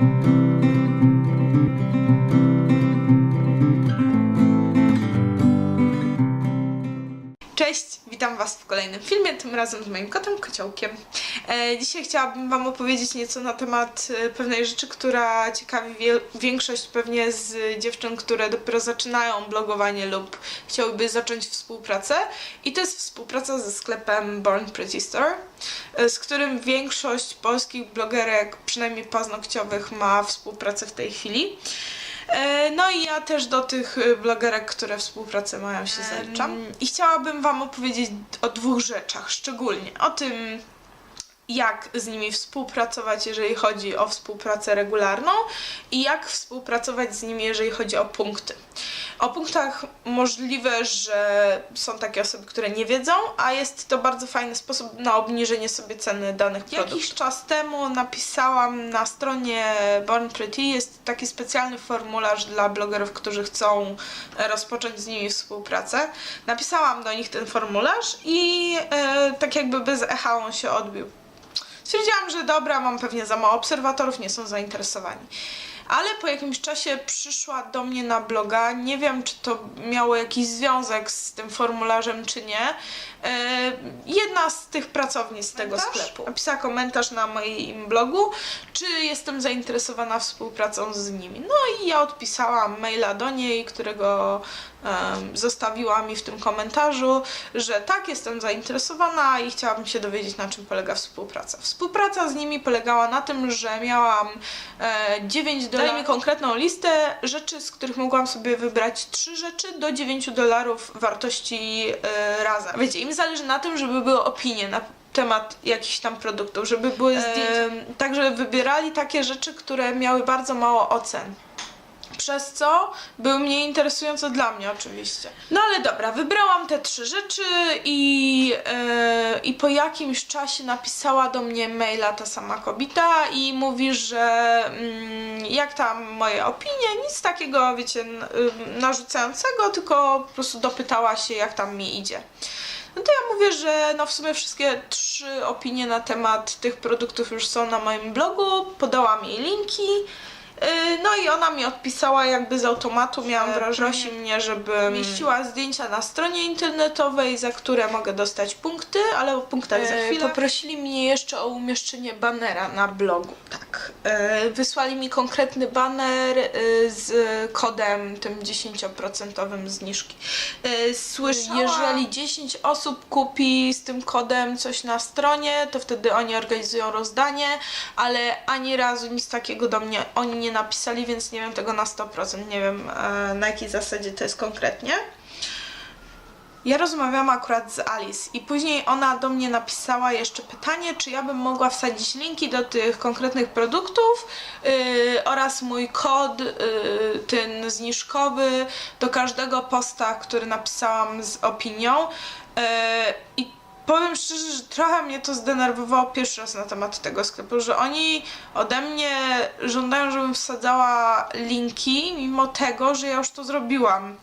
Música Cześć, witam Was w kolejnym filmie, tym razem z moim kotem Kociołkiem. E, dzisiaj chciałabym Wam opowiedzieć nieco na temat e, pewnej rzeczy, która ciekawi większość pewnie z dziewczyn, które dopiero zaczynają blogowanie lub chciałyby zacząć współpracę. I to jest współpraca ze sklepem Born Pretty Store, e, z którym większość polskich blogerek, przynajmniej paznokciowych, ma współpracę w tej chwili. E, No i ja też do tych y, blogerek, które współpracę mają się zaliczam. I chciałabym Wam opowiedzieć o dwóch rzeczach, szczególnie o tym, jak z nimi współpracować, jeżeli chodzi o współpracę regularną i jak współpracować z nimi, jeżeli chodzi o punkty. O punktach możliwe, że są takie osoby, które nie wiedzą, a jest to bardzo fajny sposób na obniżenie sobie ceny danych produktów. Jakiś czas temu napisałam na stronie Born Pretty, jest taki specjalny formularz dla blogerów, którzy chcą rozpocząć z nimi współpracę. Napisałam do nich ten formularz i e, tak jakby bez echa on się odbił. Stwierdziłam, że dobra, mam pewnie za mało obserwatorów, nie są zainteresowani. Ale po jakimś czasie przyszła do mnie na bloga, nie wiem czy to miało jakiś związek z tym formularzem czy nie, e, jedna z tych pracownic z tego Komentarz? sklepu. Napisała komentarz na moim blogu, czy jestem zainteresowana współpracą z nimi. No i ja odpisałam maila do niej, którego zostawiła mi w tym komentarzu, że tak, jestem zainteresowana i chciałabym się dowiedzieć, na czym polega współpraca. Współpraca z nimi polegała na tym, że miałam e, 9 dolarów. Dali mi konkretną listę rzeczy, z których mogłam sobie wybrać 3 rzeczy do 9 dolarów wartości e, razem. Wiecie, im zależy na tym, żeby były opinie na temat jakichś tam produktów, żeby były zdjęcia. Także wybierali takie rzeczy, które miały bardzo mało ocen przez co były mniej interesujące dla mnie oczywiście. No ale dobra, wybrałam te trzy rzeczy i, e, i po jakimś czasie napisała do mnie maila ta sama kobieta i mówi, że mm, jak tam moje opinie, nic takiego, wiecie, y, narzucającego, tylko po prostu dopytała się, jak tam mi idzie. No to ja mówię, że no w sumie wszystkie trzy opinie na temat tych produktów już są na moim blogu, podałam jej linki. No i ona mi odpisała jakby z automatu, miałam wrażenie, prosi mnie, żebym mieściła zdjęcia na stronie internetowej, za które mogę dostać punkty, ale o punktach za E, chwilę. Poprosili mnie jeszcze o umieszczenie banera na blogu, tak. E, Wysłali mi konkretny baner e, z kodem tym 10% zniżki. E, Słyszałam, jeżeli 10 osób kupi z tym kodem coś na stronie, to wtedy oni organizują rozdanie, ale ani razu nic takiego do mnie oni nie napisali, więc nie wiem tego na 100%, nie wiem na jakiej zasadzie to jest konkretnie. Ja rozmawiałam akurat z Alice i później ona do mnie napisała jeszcze pytanie, czy ja bym mogła wsadzić linki do tych konkretnych produktów yy, oraz mój kod, yy, ten zniżkowy, do każdego posta, który napisałam z opinią. Yy, I powiem szczerze, że trochę mnie to zdenerwowało pierwszy raz na temat tego sklepu, że oni ode mnie żądają, żebym wsadzała linki, mimo tego, że ja już to zrobiłam.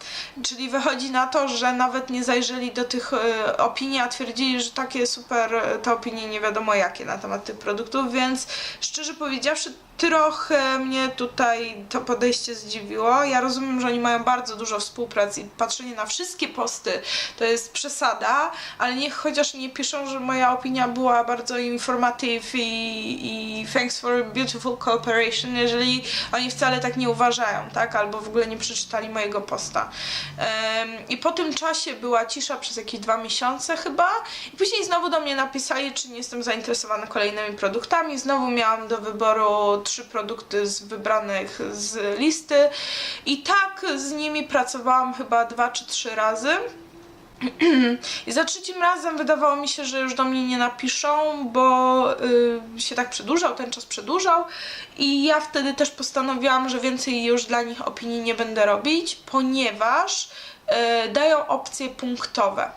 Czyli wychodzi na to, że nawet nie zajrzeli do tych e, opinii, a twierdzili, że takie super e, te opinie nie wiadomo jakie na temat tych produktów, więc szczerze powiedziawszy, trochę mnie tutaj to podejście zdziwiło. Ja rozumiem, że oni mają bardzo dużo współpracy i patrzenie na wszystkie posty to jest przesada, ale niech chociaż nie piszą, że moja opinia była bardzo informative i, i thanks for beautiful cooperation, jeżeli oni wcale tak nie uważają, tak? Albo w ogóle nie przeczytali mojego posta. Em, I po tym czasie była cisza przez jakieś dwa miesiące chyba i później znowu do mnie napisali, czy nie jestem zainteresowana kolejnymi produktami. Znowu miałam do wyboru trzy produkty z wybranych z listy i tak z nimi pracowałam chyba dwa czy trzy razy. I za trzecim razem wydawało mi się, że już do mnie nie napiszą, bo y, się tak przedłużał, ten czas przedłużał i ja wtedy też postanowiłam, że więcej już dla nich opinii nie będę robić, ponieważ y, dają opcje punktowe.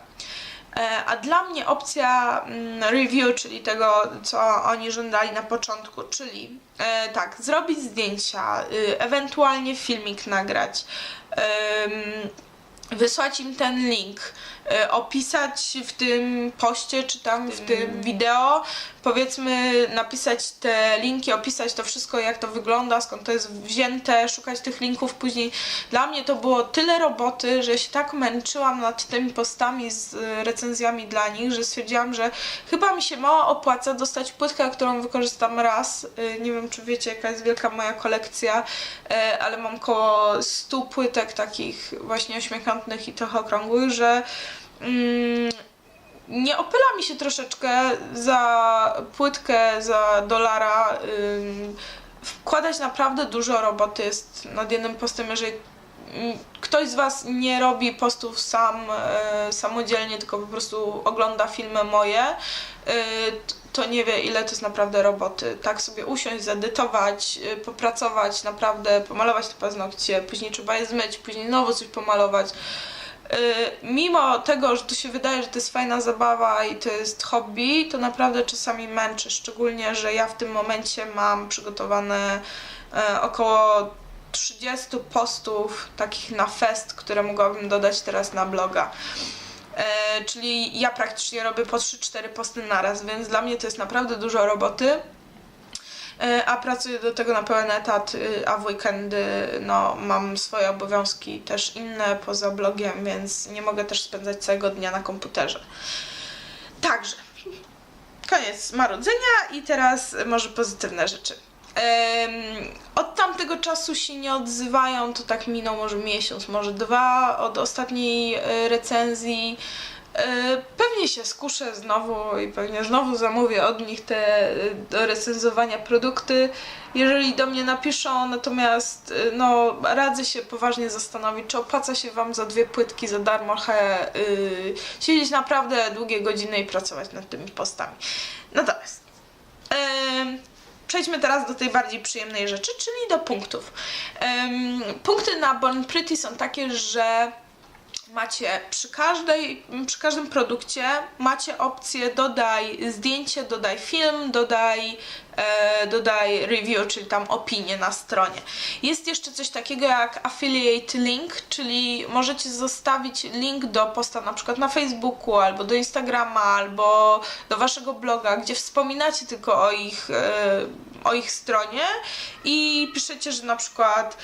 E, A dla mnie opcja mm, review, czyli tego, co oni żądali na początku, czyli e, tak, zrobić zdjęcia, y, ewentualnie filmik nagrać, wysłać im ten link, y, opisać w tym poście czy tam w tym wideo, powiedzmy napisać te linki, opisać to wszystko, jak to wygląda, skąd to jest wzięte, szukać tych linków później. Dla mnie to było tyle roboty, że się tak męczyłam nad tymi postami z y, recenzjami dla nich, że stwierdziłam, że chyba mi się mało opłaca dostać płytkę, którą wykorzystam raz. Y, Nie wiem, czy wiecie, jaka jest wielka moja kolekcja, y, ale mam koło 100 płytek takich właśnie ośmiokątnych i trochę okrągłych, że mm, nie opyla mi się troszeczkę za płytkę, za dolara wkładać naprawdę dużo roboty jest nad jednym postem, jeżeli ktoś z Was nie robi postów sam, e, samodzielnie, tylko po prostu ogląda filmy moje, e, to nie wie ile to jest naprawdę roboty. Tak sobie usiąść, zedytować, e, popracować naprawdę, pomalować te paznokcie, później trzeba je zmyć, później znowu coś pomalować. Y, mimo tego, że to się wydaje, że to jest fajna zabawa i to jest hobby, to naprawdę czasami męczy, szczególnie, że ja w tym momencie mam przygotowane e, około 30 postów takich na fest, które mogłabym dodać teraz na bloga. E, czyli ja praktycznie robię po 3-4 posty naraz, więc dla mnie to jest naprawdę dużo roboty. E, A pracuję do tego na pełen etat, y, a w weekendy no, mam swoje obowiązki też inne poza blogiem, więc nie mogę też spędzać całego dnia na komputerze. Także, koniec marudzenia i teraz może pozytywne rzeczy. Od tamtego czasu się nie odzywają, to tak minął może miesiąc, może dwa od ostatniej e, recenzji. E, Pewnie się skuszę znowu i pewnie znowu zamówię od nich te e, do recenzowania produkty, jeżeli do mnie napiszą, natomiast e, no radzę się poważnie zastanowić, czy opłaca się Wam za dwie płytki za darmo he, siedzieć naprawdę długie godziny i pracować nad tymi postami. Natomiast przejdźmy teraz do tej bardziej przyjemnej rzeczy, czyli do punktów. Punkty na Born Pretty są takie, że macie przy każdej, przy każdym produkcie macie opcję dodaj zdjęcie, dodaj film, dodaj, e, dodaj review, czyli tam opinię na stronie. Jest jeszcze coś takiego jak affiliate link, czyli możecie zostawić link do posta na przykład na Facebooku, albo do Instagrama, albo do waszego bloga, gdzie wspominacie tylko o ich, e, o ich stronie i piszecie, że na przykład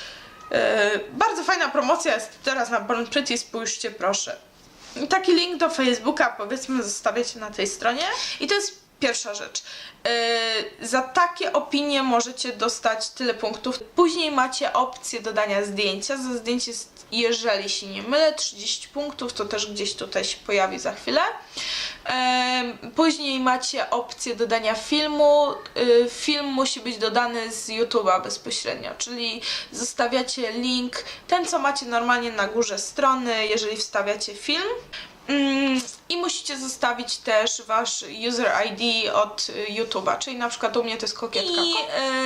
bardzo fajna promocja jest teraz na Born Pretty, spójrzcie proszę. Taki link do Facebooka powiedzmy zostawiacie na tej stronie i to jest pierwsza rzecz. E, za takie opinie możecie dostać tyle punktów. Później macie opcję dodania zdjęcia. Za zdjęcie jest, jeżeli się nie mylę, 30 punktów, to też gdzieś tutaj się pojawi za chwilę. Em, Później macie opcję dodania filmu. Y, Film musi być dodany z YouTube'a bezpośrednio, czyli zostawiacie link, ten co macie normalnie na górze strony, jeżeli wstawiacie film. Mm, I musicie zostawić też wasz user ID od YouTube'a, czyli na przykład u mnie to jest kokietka. I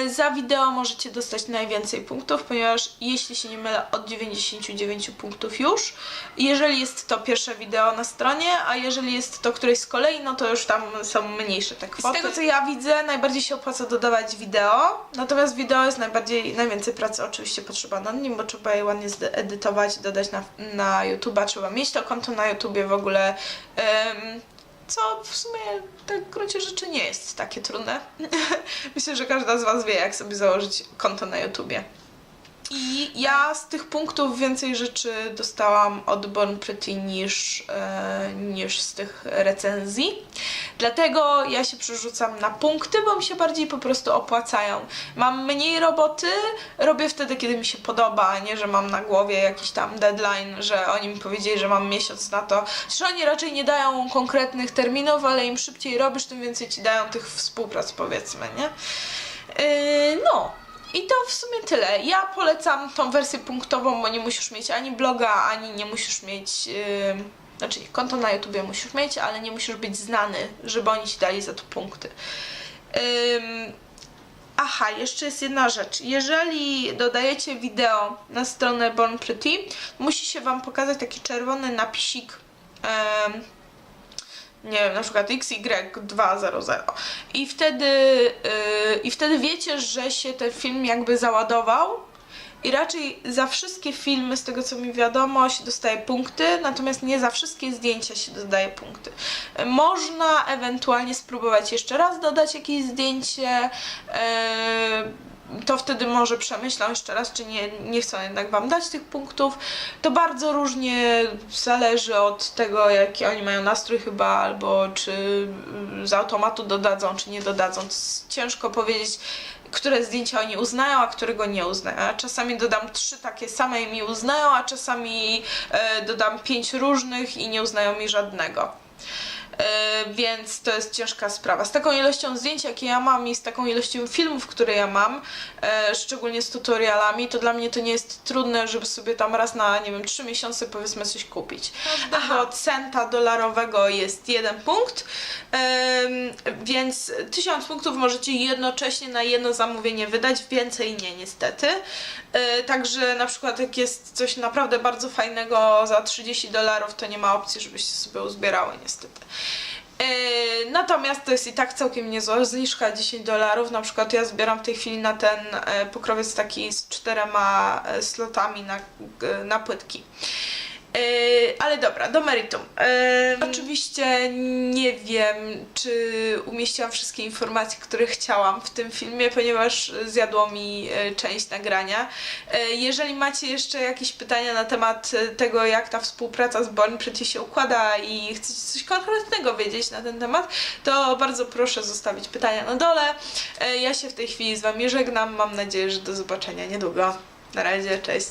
y, za wideo możecie dostać najwięcej punktów, ponieważ jeśli się nie mylę, od 99 punktów już. Jeżeli jest to pierwsze wideo na stronie, a jeżeli jest to któreś z kolei, no to już tam są mniejsze te kwoty. Z tego co ja widzę, najbardziej się opłaca dodawać wideo, natomiast wideo jest najbardziej, najwięcej pracy oczywiście potrzeba nad nim, bo trzeba je ładnie zedytować, dodać na, na YouTube'a, trzeba mieć to konto na YouTubie w ogóle. Co w sumie tak w gruncie rzeczy nie jest takie trudne. Myślę, że każda z Was wie, jak sobie założyć konto na YouTubie. I ja z tych punktów więcej rzeczy dostałam od Born Pretty niż, e, niż z tych recenzji. Dlatego ja się przerzucam na punkty, bo mi się bardziej po prostu opłacają. Mam mniej roboty, robię wtedy, kiedy mi się podoba, a nie, że mam na głowie jakiś tam deadline, że oni mi powiedzieli, że mam miesiąc na to. Zresztą oni raczej nie dają konkretnych terminów, ale im szybciej robisz, tym więcej ci dają tych współprac, powiedzmy, nie? Yy, no, i to w sumie tyle. Ja polecam tą wersję punktową, bo nie musisz mieć ani bloga, ani nie musisz mieć. Yy, znaczy, konto na YouTubie musisz mieć, ale nie musisz być znany, żeby oni ci dali za to punkty. Aha, jeszcze jest jedna rzecz. Jeżeli dodajecie wideo na stronę Born Pretty, musi się Wam pokazać taki czerwony napisik. Nie wiem, na przykład XY200 i wtedy, yy, i wtedy wiecie, że się ten film jakby załadował I raczej za wszystkie filmy, z tego co mi wiadomo, się dostaje punkty, natomiast nie za wszystkie zdjęcia się dodaje punkty. Można ewentualnie spróbować jeszcze raz dodać jakieś zdjęcie. e, to wtedy może przemyślą jeszcze raz, czy nie, nie chcą jednak Wam dać tych punktów. To bardzo różnie zależy od tego, jaki oni mają nastrój chyba, albo czy mm, z automatu dodadzą, czy nie dodadzą. Ciężko powiedzieć, które zdjęcia oni uznają, a którego nie uznają. Czasami dodam trzy takie same i mi uznają, a czasami e, dodam pięć różnych i nie uznają mi żadnego. E, więc to jest ciężka sprawa. Z taką ilością zdjęć, jakie ja mam i z taką ilością filmów, które ja mam, e, szczególnie z tutorialami, to dla mnie to nie jest trudne, żeby sobie tam raz na, nie wiem, trzy miesiące powiedzmy coś kupić. Każdego centa dolarowego jest jeden punkt, więc tysiąc punktów możecie jednocześnie na jedno zamówienie wydać, więcej nie niestety. E, Także na przykład jak jest coś naprawdę bardzo fajnego za 30 dolarów, to nie ma opcji, żebyście sobie uzbierały niestety. E, Natomiast to jest i tak całkiem niezła zniżka 10 dolarów. Na przykład ja zbieram w tej chwili na ten e, pokrowiec taki z czterema e, slotami na, na płytki. E, ale dobra, do meritum. E, oczywiście nie wiem, czy umieściłam wszystkie informacje, które chciałam w tym filmie, ponieważ zjadło mi e, część nagrania. E, jeżeli macie jeszcze jakieś pytania na temat e, tego, jak ta współpraca z Born przecież się układa i chcecie coś konkretnego wiedzieć na ten temat, to bardzo proszę zostawić pytania na dole. E, ja się w tej chwili z Wami żegnam. Mam nadzieję, że do zobaczenia niedługo. Na razie, cześć.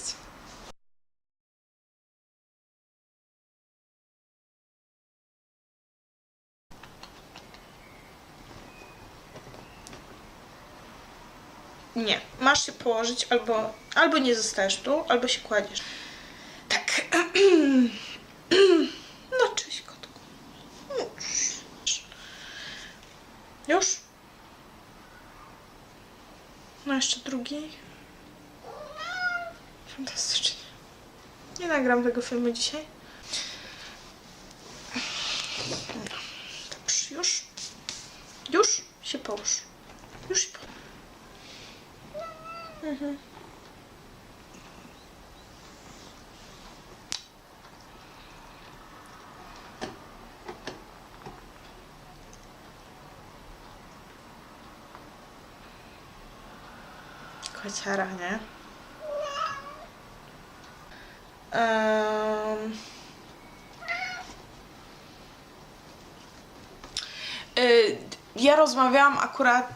Nie, masz się położyć albo, albo nie zostajesz tu, albo się kładziesz. Tak. No cześć kotku. Już. No jeszcze drugi. Fantastycznie. Nie nagram tego filmu dzisiaj. No, Dobrze, już? Już? Się połóż. Już się połóż. Kociara, nie? Um... Ja rozmawiałam akurat.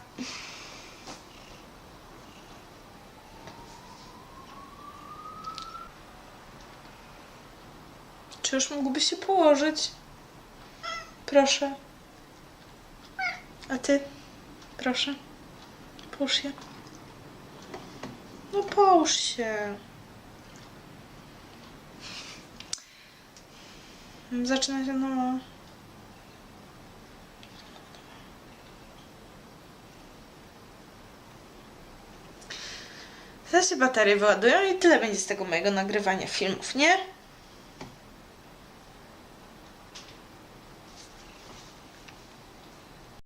Czy już mógłbyś się położyć? Proszę. A ty? Proszę. Połóż się. No połóż się. Zaczyna się no. Zaraz się baterie wyładują i tyle będzie z tego mojego nagrywania filmów, nie?